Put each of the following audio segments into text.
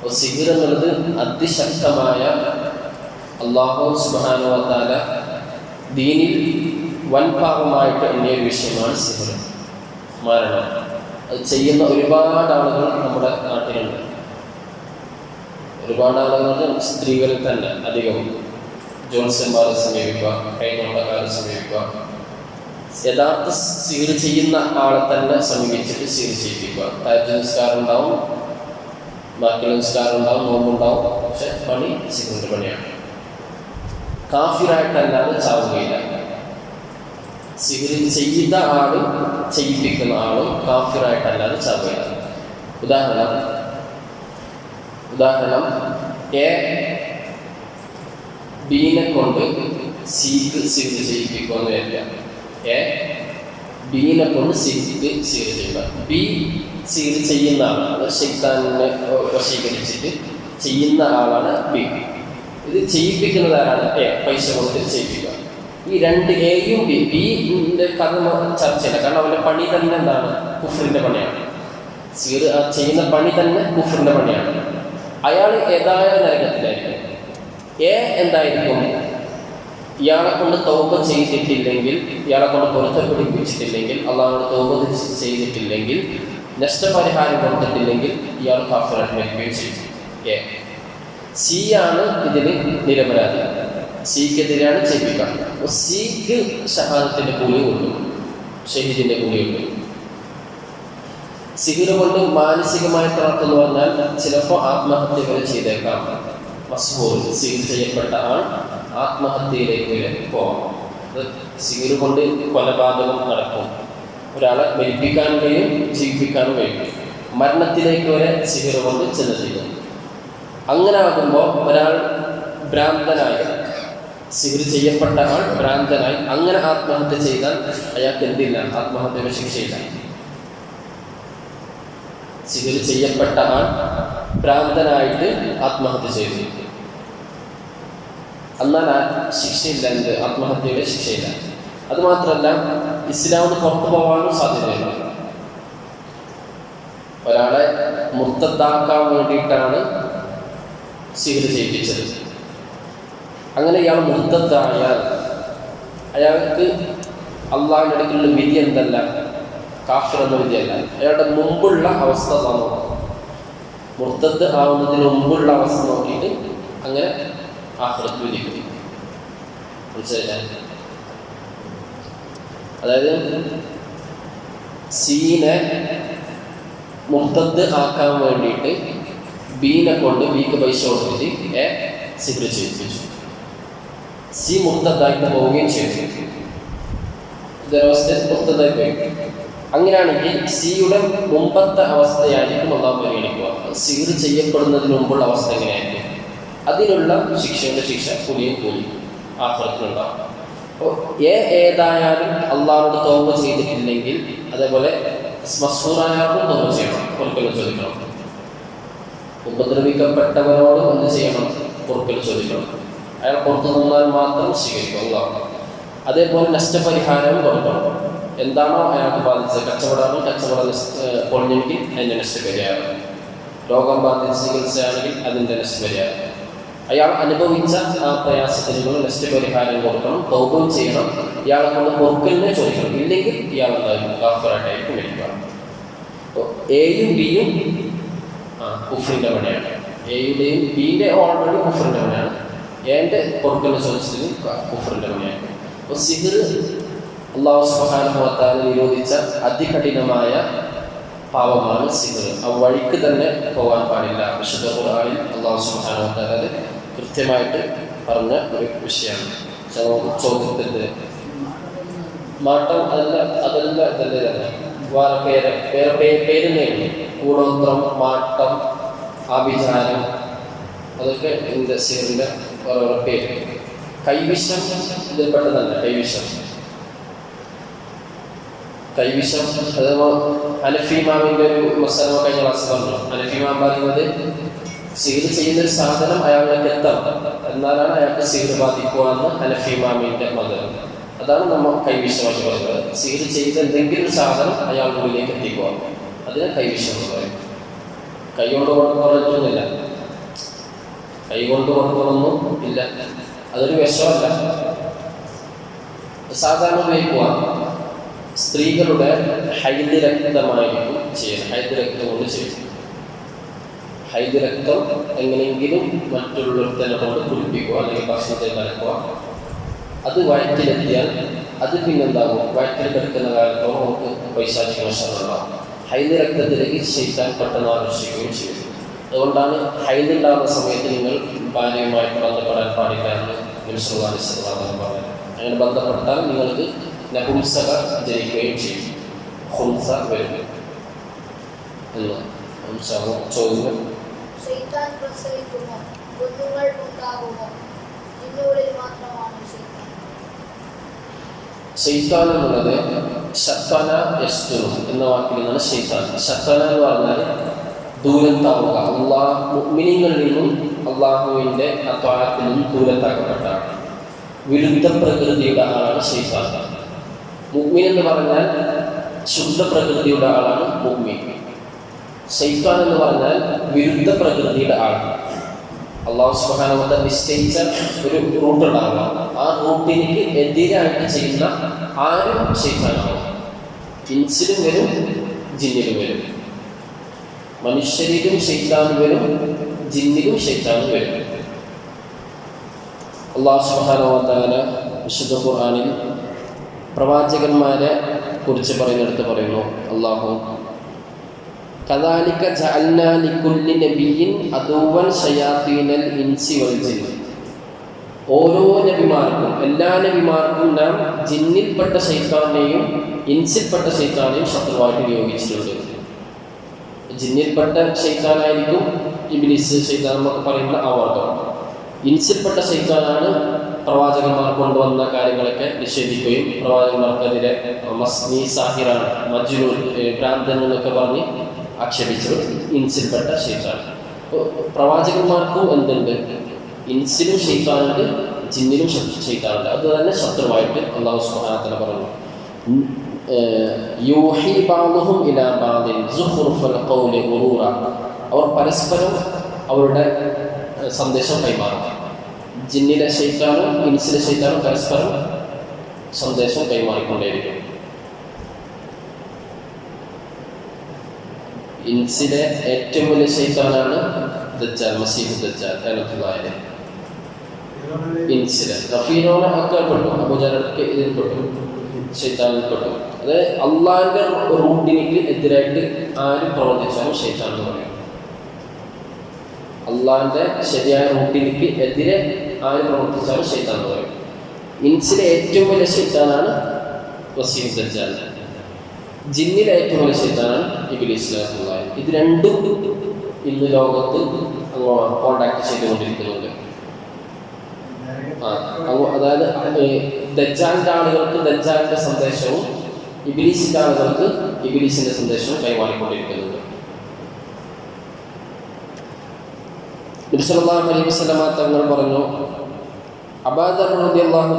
അപ്പോൾ സിഹിർ എന്നുള്ളത് അതിശക്തമായ അള്ളാഹു സുബാനുവത്താല ദീനിൽ വൻഭാഗമായിട്ട് എണ്ണിയ ഒരു വിഷയമാണ് സിഹിർ മരണം. അത് ചെയ്യുന്ന ഒരുപാട് ആളുകൾ നമ്മുടെ നാട്ടിലുണ്ട്. ഒരുപാട് ആളുകൾ സ്ത്രീകളിൽ തന്നെ അധികവും ജോത്സ്യന്മാരെ സമീപിക്കുക കൈനോട്ടക്കാരെ സമീപിക്കുക. യഥാർത്ഥ സീർ ചെയ്യുന്ന ആളെ തന്നെ സമീപിച്ചിട്ട് സീർ ചെയ്യിപ്പിക്കുക. താജ് നിസ്കാരം ബാക്കിയുള്ള നിസ്കാരം ഉണ്ടാവും നോമ്പുണ്ടാവും. പക്ഷെ പണി സിഗിറിന്റെ പണിയാണ്. കാഫിറായിട്ടല്ലാതെ ചാവുകയില്ല. സിഗിർ ചെയ്ത ആളും ചെയ്യിപ്പിക്കുന്ന ആളും കാഫിറായിട്ടല്ലാതെ ചാവുകയില്ല. ഉദാഹരണം ഉദാഹരണം എ ബീനെ കൊണ്ട് സീക്ക് സീർ ചെയ്യിപ്പിക്കുമെന്ന് വരില്ല എ ബീനെ കൊണ്ട് സീരിച്ചിട്ട് സീര് ചെയ്യുക. ബി സീര് ചെയ്യുന്ന ആളാണ് ഷെയ്ത്താനെ വശീകരിച്ചിട്ട് ചെയ്യുന്ന ആളാണ് ബി ഇത് ചെയ്യിപ്പിക്കുന്നത് ആരാണ്? എ പൈസ കൊടുത്ത് ചെയ്യിപ്പിക്കുക. ഈ രണ്ട് എയും ബി ബിന്റെ കഥ ചർച്ചയില്ല. കാരണം അവന്റെ പണി തന്നെ എന്താണ്? കുഫറിന്റെ പണിയാണ്. സീർ ചെയ്യുന്ന പണി തന്നെ കുഫറിന്റെ പണിയാണ്. അയാൾ ഏതായ നരകത്തിലായിരിക്കും. എ എന്തായിരിക്കും? ഇയാളെ കൊണ്ട് തോപ ചെയ്തിട്ടില്ലെങ്കിൽ ഇയാളെ കൊണ്ട് പൊരുത്തപ്പെടുപ്പിച്ചിട്ടില്ലെങ്കിൽ അള്ളാഹോട് തോപ ചെയ്തിട്ടില്ലെങ്കിൽ നഷ്ടപരിഹാരം കൊടുത്തിട്ടില്ലെങ്കിൽ ഇയാൾ കാഫിറായിട്ട് വരികയും ചെയ്യും. സി ആണ് ഇതിന് നിരപരാധി. സിക്കെതിരെയാണ് ചെയ്യിക്കുക. സിക്ക് ഷഹാദത്തിന്റെ കൂലി കൊണ്ടു. ഷഹീദിന്റെ കൂലി കൊണ്ടു. സിഹിർ കൊണ്ട് മാനസികമായി തളർത്തെന്ന് പറഞ്ഞാൽ ചിലപ്പോൾ ആത്മഹത്യ വരെ ചെയ്തേക്കാം. മസ്ബൂർ ചെയ്യപ്പെട്ട ആൾ ആത്മഹത്യയിലേക്ക് പോകണം. പോകാം അത് സിഹിർ കൊണ്ട് കൊലപാതകം നടക്കും. ഒരാളെ മരിപ്പിക്കാനും കഴിയും ജീവിപ്പിക്കാനും കഴിയും. മരണത്തിലേക്ക് വരെ സിഹിർ കൊണ്ട് ചെന്നെത്തിക്കും. അങ്ങനെ ആകുമ്പോൾ ഒരാൾ ഭ്രാന്തനായി സിഹിർ ചെയ്യപ്പെട്ട ആൾ ഭ്രാന്തനായി അങ്ങനെ ആത്മഹത്യ ചെയ്താൽ അയാൾക്ക് എന്തില്ല? ആത്മഹത്യ ശിക്ഷയില്ല. സിഹിർ ചെയ്യപ്പെട്ട ആൾ ഭ്രാന്തനായിട്ട് ആത്മഹത്യ ചെയ്തു. എന്നാൽ ആ ശിക്ഷയില്ല എന്ത് ആത്മഹത്യയുടെ ശിക്ഷയില്ല. അതുമാത്രമല്ല ഇസ്ലാമിന് പുറത്തു പോകാനും സാധ്യതയില്ല ഒരാളെ മുർത്തത്താക്കാൻ വേണ്ടിയിട്ടാണ് സിഹിർ ചെയ്യിപ്പിച്ചത്. അങ്ങനെ ഇയാൾ മുർത്തത്തായാൽ അയാൾക്ക് അള്ളാഹിന്റെ അടുക്കുള്ള വിധി എന്തല്ല? കാഫിർ വിധിയല്ല. അയാളുടെ മുമ്പുള്ള അവസ്ഥ നോക്കണം മുർത്തത്ത് ആവുന്നതിന് മുമ്പുള്ള അവസ്ഥ നോക്കിയിട്ട് ആഹ്റത്ത് വിധിക്കും മനസ്സിലായില്ലേ? അതായത് സീനെ മുർത്തത്ത് ആക്കാൻ വേണ്ടിയിട്ട് ബീനെ കൊണ്ട് ബീക്ക് പൈസ കൊടുത്തിട്ട് എ സിഗ്ര ചെയ്യിപ്പിച്ചു. സി മുർത്തത്തായിട്ട് പോവുകയും ചെയ്തു. ഇതൊരവസ്ഥ മുർത്തത്തായി പോയി. അങ്ങനെയാണെങ്കിൽ സിയുടെ മുമ്പത്തെ അവസ്ഥയായിരിക്കും ഒന്നാം പരിഗണിക്കുക. സീർ ചെയ്യപ്പെടുന്നതിന് മുമ്പുള്ള അവസ്ഥ എങ്ങനെയായിരിക്കും? അതിനുള്ള ശിക്ഷയുടെ ശിക്ഷ കൂലിയും കൂലി ആഹ്റത്തിനുണ്ടാവും അപ്പോൾ എ ഏതായാലും അള്ളാഹോട് തോമ ചെയ്തിട്ടില്ലെങ്കിൽ അതേപോലെ മസ്ഹൂറായാലും തോമ ചെയ്യണം. പൊറുക്കൽ ചോദിക്കണം. ഉപദ്രവിക്കപ്പെട്ടവരോട് എന്ത് ചെയ്യണം? പൊറുക്കൽ ചോദിക്കണം. അയാൾ പുറത്തു നിന്നാൽ മാത്രം സ്വീകരിക്കും അള്ളാഹ്. അതേപോലെ നഷ്ടപരിഹാരവും കൊടുക്കണം. എന്താണോ അയാൾക്ക് ബാധിച്ചത്? കച്ചവടമാണോ കച്ചവടം പൊളിഞ്ഞെങ്കിൽ അതിന്റെ നഷ്ടപരിഹാരം. രോഗം ബാധിച്ച ചികിത്സയാണെങ്കിൽ അതിന്റെ നഷ്ടപരിഹാരം. അയാൾ അനുഭവിച്ച ആ പ്രയാസത്തിനുള്ള നഷ്ടപരിഹാരം കൊടുക്കണം തോപം ചെയ്യണം ഇയാളെ കൊണ്ട് പൊറുക്കലിനെ ചോദിക്കണം. ഇല്ലെങ്കിൽ ഇയാൾ എന്തായാലും കാഫറായിട്ടായിരിക്കും വരിക എയും ബിയും ആ കുഫറിന്റെ പണിയാണ് എയുടെയും ബിയുടെ ഓൾറെഡി കുഫറിന്റെ പണിയാണ് എന്റെ പൊറുക്കലിനെ ചോദിച്ചതിന് കുഫറിന്റെ പണിയാണ് അപ്പോൾ സിഹിർ അള്ളാഹു സുഹാനുഭവത്താൽ നിരോധിച്ച അതികഠിനമായ പാപമാണ് സിഹിർ. ആ വഴിക്ക് തന്നെ പോകാൻ പാടില്ല. വിശുദ്ധ ഖുർആനിൽ അള്ളാഹു സുഹാനുഭവത്താൽ കൃത്യമായിട്ട് പറഞ്ഞ ഒരു വിഷയമാണ്. ചോദ്യത്തിന്റെ മാട്ടം അതല്ല അതല്ല ഇതല്ല വേറെ പേര് വേറെ പേ പേരുന്നേ കൂടോത്രം മാട്ടം ആഭിചാരം അതൊക്കെ എന്റെ സീറിന്റെ ഓരോരോ പേര്. കൈവിഷം ഇതിൽപ്പെട്ടതല്ല കൈവിഷം. കൈവിഷം അതേപോലെ അനഫി മാമിന്റെ ഒരു മസാല കഴിഞ്ഞ ക്ലാസ് പറഞ്ഞു അനഫി മാം പറയുന്നത് സീർ ചെയ്യുന്ന ഒരു സാധനം അയാളിലേക്ക് എത്തണം എന്നാലാണ് അയാൾക്ക് എന്ന് അനഫി മാമിന്റെ മതം അതാണ് നമ്മൾ കൈവിശ്വാസം പറയുന്നത്. സീർ ചെയ്ത എന്തെങ്കിലും ഒരു സാധനം അയാളുടെ ഉള്ളിലേക്ക് എത്തിക്കുക അതിനെ എന്ന് പറയും. കൈകൊണ്ട് കുറഞ്ഞൊന്നുമില്ല കൈകൊണ്ട് കൊടുക്കണമെന്നും ഇല്ല. അതൊരു വിഷമല്ല സാധാരണ ഉപയോഗിക്കുക സ്ത്രീകളുടെ ഹൈദ്യരക്തമായിരിക്കും ചെയ്യുന്നത്. ഹൈദ്യരക്തം ഹൈദ് രക്തം കൊണ്ട് ചെയ്യും. ഹൈദ് എങ്ങനെയെങ്കിലും മറ്റുള്ളവരെ കൊണ്ട് കുളിപ്പിക്കുക അല്ലെങ്കിൽ ഭക്ഷണത്തിൽ കലക്കുക. അത് വയറ്റിലെത്തിയാൽ അത് പിന്നെന്താകും? വയറ്റിൽ കിടക്കുന്ന കാലത്തോളം നമുക്ക് പൈശാചിക വശങ്ങളുണ്ടാകും ഹൈദ് രക്തത്തിലേക്ക് ശൈത്താൻ പെട്ടെന്ന് ആകർഷിക്കുകയും ചെയ്യും. അതുകൊണ്ടാണ് ഹൈദ് സമയത്ത് നിങ്ങൾ ഭാര്യയുമായിട്ട് ബന്ധപ്പെടാൻ പാടില്ലാന്ന് എന്ന് പറയുന്നത് അങ്ങനെ ബന്ധപ്പെട്ടാൽ നിങ്ങൾക്ക് നപുംസക ജനിക്കുകയും ചെയ്യും. ഹുംസ വരും എന്ന് ഹുംസ ചോദ്യം. ശൈത്താൻ പ്രസവിക്കുമോ കുഞ്ഞുങ്ങൾ ഉണ്ടാകുമോ? നിന്നുള്ളിൽ മാത്രമാണ് ഷെയ്ത്താൻ എന്നുള്ളത് ശത്താന യസ്തു എന്ന വാക്കിൽ നിന്നാണ് ഷെയ്ത്താൻ ശത്താന എന്ന് പറഞ്ഞാൽ ദൂരത്താവുക. അള്ളാഹ് മുഅ്മിനീങ്ങളിൽ നിന്നും അള്ളാഹുവിന്റെ അത്വാഴത്തിൽ നിന്നും ദൂരത്താക്കപ്പെട്ട വിരുദ്ധ പ്രകൃതിയുടെ ആളാണ് ഷെയ്ത്താൻ മുഅ്മിൻ എന്ന് പറഞ്ഞാൽ ശുദ്ധ പ്രകൃതിയുടെ ആളാണ് മുഅ്മിൻ. ഷെയ്ത്താൻ എന്ന് പറഞ്ഞാൽ വിരുദ്ധ പ്രകൃതിയുടെ ആളാണ്. അള്ളാഹു സുബാനവത നിശ്ചയിച്ച ഒരു റൂട്ട് ഉണ്ടാകണം ആ റൂട്ടിലേക്ക് എതിരായിട്ട് ചെയ്യുന്ന ആരും ഷെയ്ത്താനാണ് ഇൻസിലും വരും ജിന്നിലും വരും. മനുഷ്യരിലും ഷെയ്ത്താൻ വരും ജിന്നിലും ഷെയ്ത്താൻ വരും. അള്ളാഹു സുബാനവതാല വിശുദ്ധ ഖുർആാനിൽ പ്രവാചകന്മാരെ കുറിച്ച് പറയുന്നിടത്ത് പറയുന്നു അള്ളാഹു കദാലിക ജഅൽനാ ലികുല്ലി നബിയിൻ അദുവൻ ഷയാത്തീനൽ ഇൻസി വൽ ജിൻ. ഓരോ നബിമാർക്കും എല്ലാ നബിമാർക്കും നാം ജിന്നിൽപ്പെട്ട ശൈത്താനെയും ഇൻസിൽപ്പെട്ട ശൈത്താനെയും ശത്രുവായിട്ട് നിയോഗിച്ചിട്ടുണ്ട് ജിന്നിൽപ്പെട്ട ശൈത്താനായിരിക്കും ഇബിലിസ് ശൈത്താൻ എന്നൊക്കെ പറയുന്ന ആ വർഗം ഇൻസിൽപ്പെട്ട ശൈത്താനാണ് പ്രവാചകന്മാർ കൊണ്ടുവന്ന കാര്യങ്ങളൊക്കെ നിഷേധിക്കുകയും പ്രവാചകന്മാർക്കെതിരെ മസ്നി സാഹിറാണ് മജ്നൂൻ ഭ്രാന്തൻ എന്നൊക്കെ പറഞ്ഞ് ആക്ഷേപിച്ചത് ഇൻസിൽപ്പെട്ട അപ്പോൾ പ്രവാചകന്മാർക്കും എന്തുണ്ട്? ഇൻസിലും ഷെയ്ത്താനുണ്ട് ജിന്നിലും ഷെയ്ത്താനുണ്ട് അത് തന്നെ ശത്രുവായിട്ട് അള്ളാഹു സുബ്ഹാനഹു പറഞ്ഞു. യൂഹി ബാദുഹും ഇലാ ബാദിൻ സുഖ്റുഫൽ ഖൗലി ഗുറൂറ. അവർ പരസ്പരം അവരുടെ സന്ദേശം കൈമാറും. ജിന്നിലെ ശൈത്താനും ഇൻസിലെ ശൈത്താനും പരസ്പരം സന്ദേശം കൈമാറിക്കൊണ്ടേയിരിക്കും. ഇൻസിലെ ഏറ്റവും വലിയ ശൈത്താനാണ് ദജ്ജാൽ മസീഹ് ദജ്ജാൽ അനത്തുള്ളായത് ഇൻസിലെ. റഫീനോനെ ഒക്കെ പെട്ടു അബുജാലൊക്കെ ഇതിൽ പെട്ടു ശൈത്താനിൽ പെട്ടു. അത് അള്ളാഹിന്റെ റൂട്ടിനിക്ക് എതിരായിട്ട് ആരും പ്രവർത്തിച്ചാലും ശൈത്താൻ എന്ന് പറയും. അള്ളാഹിന്റെ ശരിയായ റൂട്ടിനിക്ക് എതിരെ ആര് പ്രവർത്തിച്ചാലും ശൈത്താൻ എന്ന് പറയും. ഇൻസിലെ ഏറ്റവും വലിയ ശൈത്താനാണ് വസീം ദജ്ജാലിന്റെ ജിന്നിലെ ഏറ്റവും വലിയ ഷെയ്ത്താനാണ് ഇബിലിസ്ലാഹുള്ള ഇത് രണ്ടും ഇന്ന് ലോകത്ത് കോണ്ടാക്ട് ചെയ്തുകൊണ്ടിരിക്കുന്നുണ്ട്. അതായത് ദജാന്റെ ആളുകൾക്ക് ദജ്ജാലിന്റെ സന്ദേശവും ഇബിലീസിന്റെ ആളുകൾക്ക് ഇബിലീസിന്റെ സന്ദേശവും കൈമാറിക്കൊണ്ടിരിക്കുന്നുണ്ട്. നബിസല്ലാഹു അലൈഹി വസല്ലമ തങ്ങൾ പറഞ്ഞു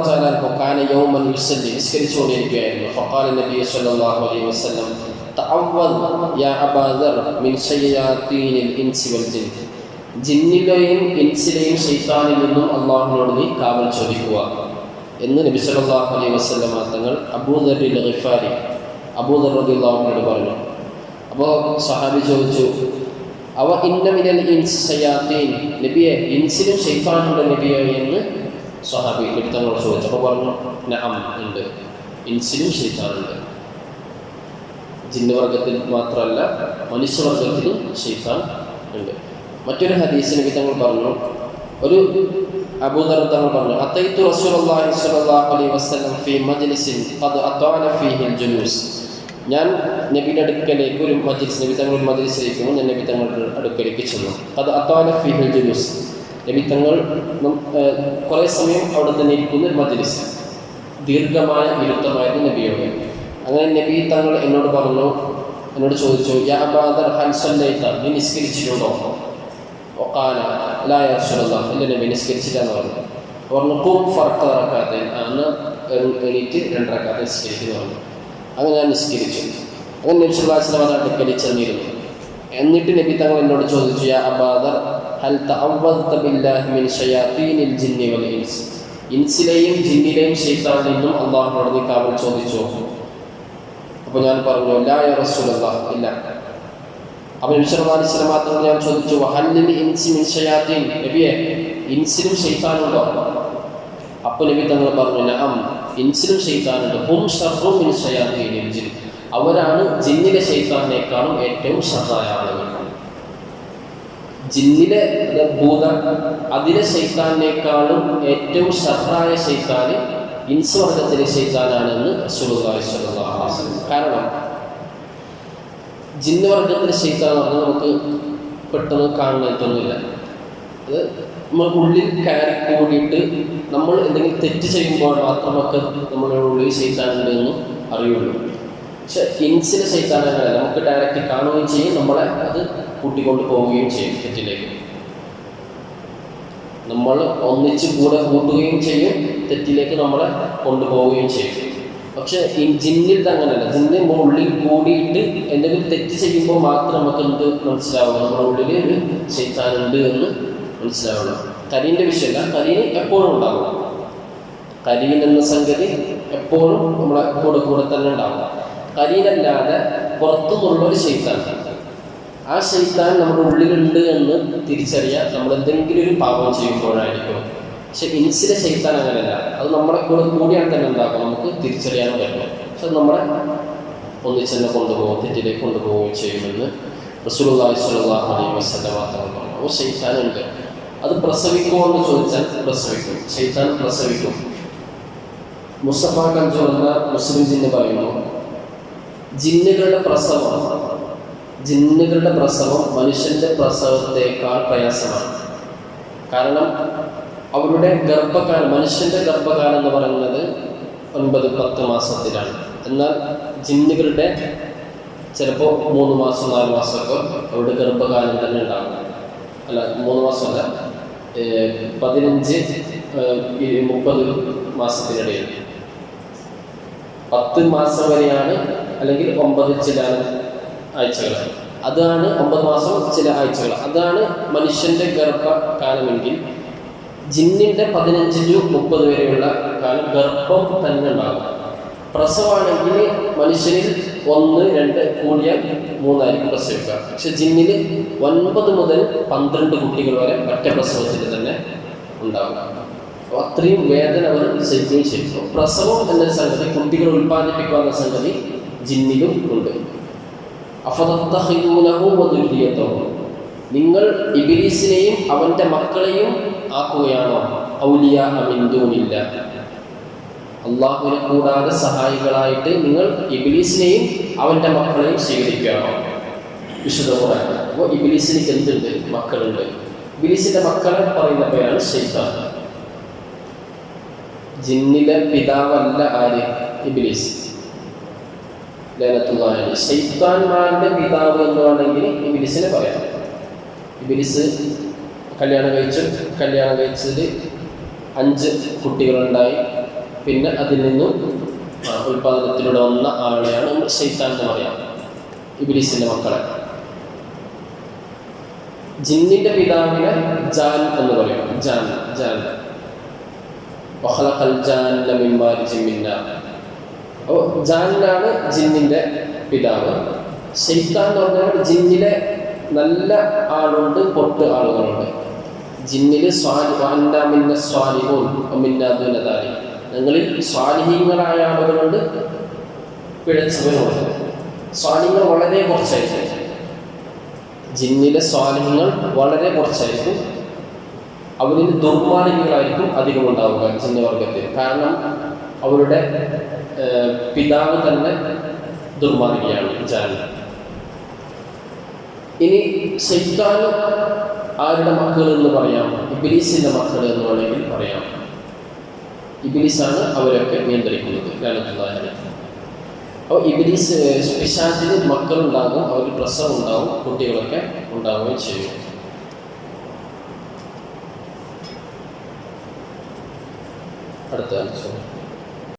തആല അൻഹു കാന യൗമൻ യുസല്ലി നിസ്കരിച്ചുകൊണ്ടിരിക്കുകയായിരുന്നു. ഫഖാല നബി സല്ലല്ലാഹു അലൈഹി വസല്ലം തഅവ്വദ് യാ അബാദർ മിൻ ശയ്യാത്തീനിൽ ഇൻസി വൽ ജിൻ ജിന്നിലെയും ഇൻസിലെയും ശൈത്താനിൽ നിന്നും അള്ളാഹുവിനോട് നീ കാവൽ ചോദിക്കുക. എന്ന് നബി സല്ലല്ലാഹു അലൈഹി വസല്ലമ തങ്ങൾ അബൂദറിൽ ഗിഫാരി അബൂദർ റളിയല്ലാഹുവിനോട് പറഞ്ഞു. അപ്പോൾ സഹാബി ചോദിച്ചു അവ ഇന്ന മിനൽ ഇൻസ് ശയാത്തീൻ നബിയെ ഇൻസിലും ശൈത്താനുണ്ട് നബിയെ എന്ന് സഹാബി നബി തങ്ങളോട് ചോദിച്ചു. അപ്പോൾ പറഞ്ഞു നഅം ഉണ്ട്. ഇൻസിലും ശൈത്താനുണ്ട്. ജിന്നുവർഗത്തിൽ മാത്രമല്ല മനുഷ്യവർഗത്തിലും ശൈത്താൻ ഉണ്ട്. മറ്റൊരു ഹദീസ് നബി തങ്ങൾ പറഞ്ഞു. ഒരു അബൂദർ പറഞ്ഞു അത്തൈത്തു റസൂലുള്ളാഹി സ്വല്ലല്ലാഹു അലൈഹി വസല്ലം ഫീ ഖദ് ജുലൂസ്. ഞാൻ നബിയുടെ അടുക്കലേക്ക് ഒരു മജ്ലിസ് നബി തങ്ങൾ ഒരു ഞാൻ നബി തങ്ങളുടെ അടുക്കലേക്ക് ചെന്നു. അത് അത്വാന ഫീഹിൽ ജുലൂസ്. നബി തങ്ങൾ കുറേ സമയം അവിടെ തന്നെ ഇരിക്കുന്ന ഒരു മജ്ലിസ് ദീർഘമായ വിരുദ്ധമായിരുന്നു നബിയോട്. അങ്ങനെ നബി തങ്ങൾ എന്നോട് പറഞ്ഞു എന്നോട് ചോദിച്ചു യാ ഹൻസല്ലൈത്ത നീ നിസ്കരിച്ചിട്ടുണ്ടോ? ഒക്കാന ലാ യാ എന്റെ നബി നിസ്കരിച്ചിട്ടാന്ന് പറഞ്ഞു. പറഞ്ഞു കും ഫർക്ക റക്കാത്തെ അന്ന് എണീ- എണീറ്റ് രണ്ടറക്കാത്തെ നിസ്കരിക്കുന്നു പറഞ്ഞു. അങ്ങനെ ഞാൻ നിസ്കരിച്ചു. അങ്ങനെ നബി അത് അടുക്കലിൽ ചെന്നിരുന്നു. എന്നിട്ട് നബി തങ്ങൾ എന്നോട് ചോദിച്ചു യാ അബാദർ ഹൽ തഅവ്വദ്ത ഇൻസിലെയും ജിന്നിലെയും ശൈത്താനിൽ നിന്നും അള്ളാഹുനോട് നീ കാവൽ ചോദിച്ചു? അപ്പോൾ ഞാൻ പറഞ്ഞു ലാ റസൂലല്ല ഇല്ല. അപ്പോൾ നബി സ്വലമാത്തോട് ഞാൻ ചോദിച്ചു വഹല്ലിൽ ഇൻസി മിൻ ശയാത്തീൻ നബിയെ ഇൻസിലും ശൈത്താനുണ്ടോ? അപ്പോൾ നബി തങ്ങൾ പറഞ്ഞു നഅം ഇൻസിനും ഷെയ്ത്താനുണ്ട് ഹും ഷർറും ശയാത്തീനിൽ ജിൻ. അവരാണ് ജിന്നിലെ ഷെയ്ത്താനേക്കാളും ഏറ്റവും ഷർറായ ആളുകൾ. ജിന്നിലെ ഭൂത അതിലെ ഷെയ്ത്താനേക്കാളും ഏറ്റവും ഷർറായ ശൈത്താന് ഇൻസ് വർഗത്തിലെ ശൈത്താനാണെന്ന് റസൂലുള്ളാഹി സ്വല്ലല്ലാഹു അലൈഹി വസല്ലം കാരണം ജിന്നവർഗത്തിലെ വർഗത്തിലെ ശൈത്താൻ എന്ന് പറഞ്ഞാൽ നമുക്ക് പെട്ടെന്ന് കാണാനായിട്ടൊന്നുമില്ല അത് നമ്മൾ ഉള്ളിൽ കയറി കൂടിയിട്ട് നമ്മൾ എന്തെങ്കിലും തെറ്റ് ചെയ്യുമ്പോൾ മാത്രമൊക്കെ നമ്മുടെ ഉള്ളിൽ ശൈത്താനുണ്ട് എന്ന് അറിയുള്ളൂ. പക്ഷെ ഇൻസിലെ ശൈത്താൻ നമുക്ക് ഡയറക്റ്റ് കാണുകയും ചെയ്യും നമ്മളെ അത് കൂട്ടിക്കൊണ്ട് പോവുകയും ചെയ്യും തെറ്റിലേക്ക്. നമ്മൾ ഒന്നിച്ച് കൂടെ കൂട്ടുകയും ചെയ്യും തെറ്റിലേക്ക് നമ്മളെ കൊണ്ടുപോവുകയും ചെയ്യും. പക്ഷെ ഈ ജിന്നിൽ അങ്ങനെയല്ല ജിന്ന് ഉള്ളിൽ കൂടിയിട്ട് എന്തെങ്കിലും തെറ്റ് ചെയ്യുമ്പോൾ മാത്രം നമുക്ക് എന്ത് മനസ്സിലാവുക? നമ്മുടെ ഉള്ളിൽ ഒരു ശൈത്താനുണ്ട് എന്ന് മനസ്സിലാവുക. കരീന്റെ വിഷയമല്ല. കരീന് എപ്പോഴും ഉണ്ടാവുക. കരീൻ എന്ന സംഗതി എപ്പോഴും നമ്മളെ കൂടെ കൂടെ തന്നെ ഉണ്ടാവുക. കരീനല്ലാതെ പുറത്തുനിന്നുള്ള ഒരു ശൈത്താൻ. ആ ശൈത്താൻ നമ്മുടെ ഉള്ളിലുണ്ട് എന്ന് തിരിച്ചറിയാൻ നമ്മൾ എന്തെങ്കിലും ഒരു പാപം ചെയ്യുമ്പോഴായിരിക്കും. പക്ഷെ ഇൻസിലെ ശൈത്താൻ അങ്ങനെയല്ല. അത് നമ്മളെ കൂടെ കൂടിയാണ് തന്നെ എന്താക്കും നമുക്ക് തിരിച്ചറിയാൻ പറ്റും പക്ഷെ നമ്മളെ ഒന്നിച്ചെന്നെ കൊണ്ടുപോകും തെറ്റിലേക്ക് കൊണ്ടുപോവുകയും ചെയ്യുമെന്ന് റസൂലുള്ളാഹി സ്വല്ലല്ലാഹു അലൈഹി വസല്ലം മാത്രം അപ്പോൾ ശൈത്താനുണ്ട് അത് പ്രസവിക്കുമോ എന്ന് ചോദിച്ചാൽ പ്രസവിക്കും. ശൈത്താൻ പ്രസവിക്കും. മുസ്തഫ കഞ്ചോ എന്ന മുസ്ലിം ജിന്ന് പറയുന്നു ജിന്നുകളുടെ പ്രസവം ജിന്നുകളുടെ പ്രസവം മനുഷ്യന്റെ പ്രസവത്തേക്കാൾ പ്രയാസമാണ്. കാരണം അവരുടെ ഗർഭകാലം മനുഷ്യന്റെ ഗർഭകാലം എന്ന് പറയുന്നത് ഒൻപത് പത്ത് മാസത്തിലാണ്. എന്നാൽ ജിന്നുകളുടെ ചിലപ്പോൾ മൂന്ന് മാസം നാല് മാസമൊക്കെ അവരുടെ ഗർഭകാലം തന്നെ ഉണ്ടാകും. അല്ല മൂന്ന് മാസമല്ല പതിനഞ്ച് മുപ്പത് മാസത്തിനിടയിൽ. പത്ത് മാസം വരെയാണ് അല്ലെങ്കിൽ ഒമ്പത് ചില ആഴ്ചകൾ. അതാണ് ഒമ്പത് മാസം ചില ആഴ്ചകൾ. അതാണ് മനുഷ്യന്റെ ഗർഭകാലമെങ്കിൽ ജിന്നിന്റെ പതിനഞ്ച് ടു മുപ്പത് വരെയുള്ള കാലം ഗർഭം തന്നെ ഉണ്ടാകും. പ്രസവമാണെങ്കിൽ മനുഷ്യനിൽ ഒന്ന് രണ്ട് കൂടിയാൽ മൂന്നായിരിക്കും പ്രസവിക്കുക പക്ഷെ ജിന്നിൽ ഒൻപത് മുതൽ പന്ത്രണ്ട് കുട്ടികൾ വരെ ഒറ്റ പ്രസവത്തിൽ തന്നെ ഉണ്ടാകും. അപ്പോൾ അത്രയും വേദന അവർ സഹിക്കുകയും ചെയ്യും. പ്രസവം എന്ന സംഗതി കുട്ടികൾ ഉൽപ്പാദിപ്പിക്കുക എന്ന സംഗതി ജിന്നിലും ഉണ്ട്. നിങ്ങൾ ഇബിലീസിനെയും അവന്റെ മക്കളെയും ആക്കുകയാണോ? ഔലിയ അമിന്ദൂനില്ല അള്ളാഹുവിനെ കൂടാതെ സഹായികളായിട്ട് നിങ്ങൾ ഇബിലീസിനെയും അവന്റെ മക്കളെയും സ്വീകരിക്കുകയാണോ? വിശുദ്ധ ഖുർആൻ. അപ്പോൾ ഇബിലീസിന് എന്തുണ്ട്? മക്കളുണ്ട്. ഇബിലീസിന്റെ മക്കളെ പറയുന്ന പേരാണ് ഷെയ്ത്താൻ ജിന്നിലെ പിതാവല്ല ആര്? ഇബിലീസ്. ലൈലത്തുള്ളാഹി ശൈത്താൻമാരുടെ പിതാവ് എന്ന് വേണമെങ്കിൽ ഇബിലിസിനെ പറയാം. ഇബിലിസ് കല്യാണം കഴിച്ചു. കല്യാണം കഴിച്ചതിൽ അഞ്ച് കുട്ടികളുണ്ടായി. പിന്നെ അതിൽ നിന്നും ഉൽപാദനത്തിലൂടെ വന്ന ആളെയാണ് നമ്മൾ എന്ന് പറയാം. ഇബിലിസിന്റെ മക്കളെ. ജിന്നിന്റെ പിതാവിനെ ജാൻ എന്ന് പറയും. ജാൻ ജാൻ. വഖലഖൽ ജാൻ മിൻ മാരിജിൻ മിൻ നാർ അപ്പോൾ ജാനിനാണ് ജിന്നിന്റെ പിതാവ്. ശൈത്താൻ എന്ന് പറഞ്ഞാൽ ജിന്നിലെ നല്ല ആളുണ്ട് പൊട്ട് ആളുകളുണ്ട്. ജിന്നിൽ സ്വാലി വാന്നാമിന്ന സ്വാലിഹൂൻ മിന്നാദുനതാലി നിങ്ങളിൽ സ്വാലിഹീങ്ങളായ ആളുകളുണ്ട് പിഴച്ചവരുണ്ട് സ്വാലിഹങ്ങൾ വളരെ കുറച്ചായിരിക്കും. ജിന്നിലെ സ്വാലിഹങ്ങൾ വളരെ കുറച്ചായിരിക്കും. അവരിൽ ദുർമാർഗികളായിരിക്കും അധികം ഉണ്ടാവുക ജിന്നവർഗത്തിൽ. കാരണം അവരുടെ പിതാവ് തന്നെ ദുർമാർഗിയാണ് ജാൻ ഇനി ശൈത്താൻ ആരുടെ മക്കൾ എന്ന് പറയാം? ഇബിലീസിന്റെ മക്കൾ എന്ന് വേണമെങ്കിൽ പറയാം. ഇബിലീസാണ് അവരൊക്കെ നിയന്ത്രിക്കുന്നത്. ലാലത്തുള്ളാഹിനെ അപ്പോൾ ഇബിലീസ് പിശാചിന് മക്കളുണ്ടാകും അവർക്ക് പ്രസവം ഉണ്ടാവും കുട്ടികളൊക്കെ ഉണ്ടാവുകയും ചെയ്യും. അടുത്ത ചോദ്യം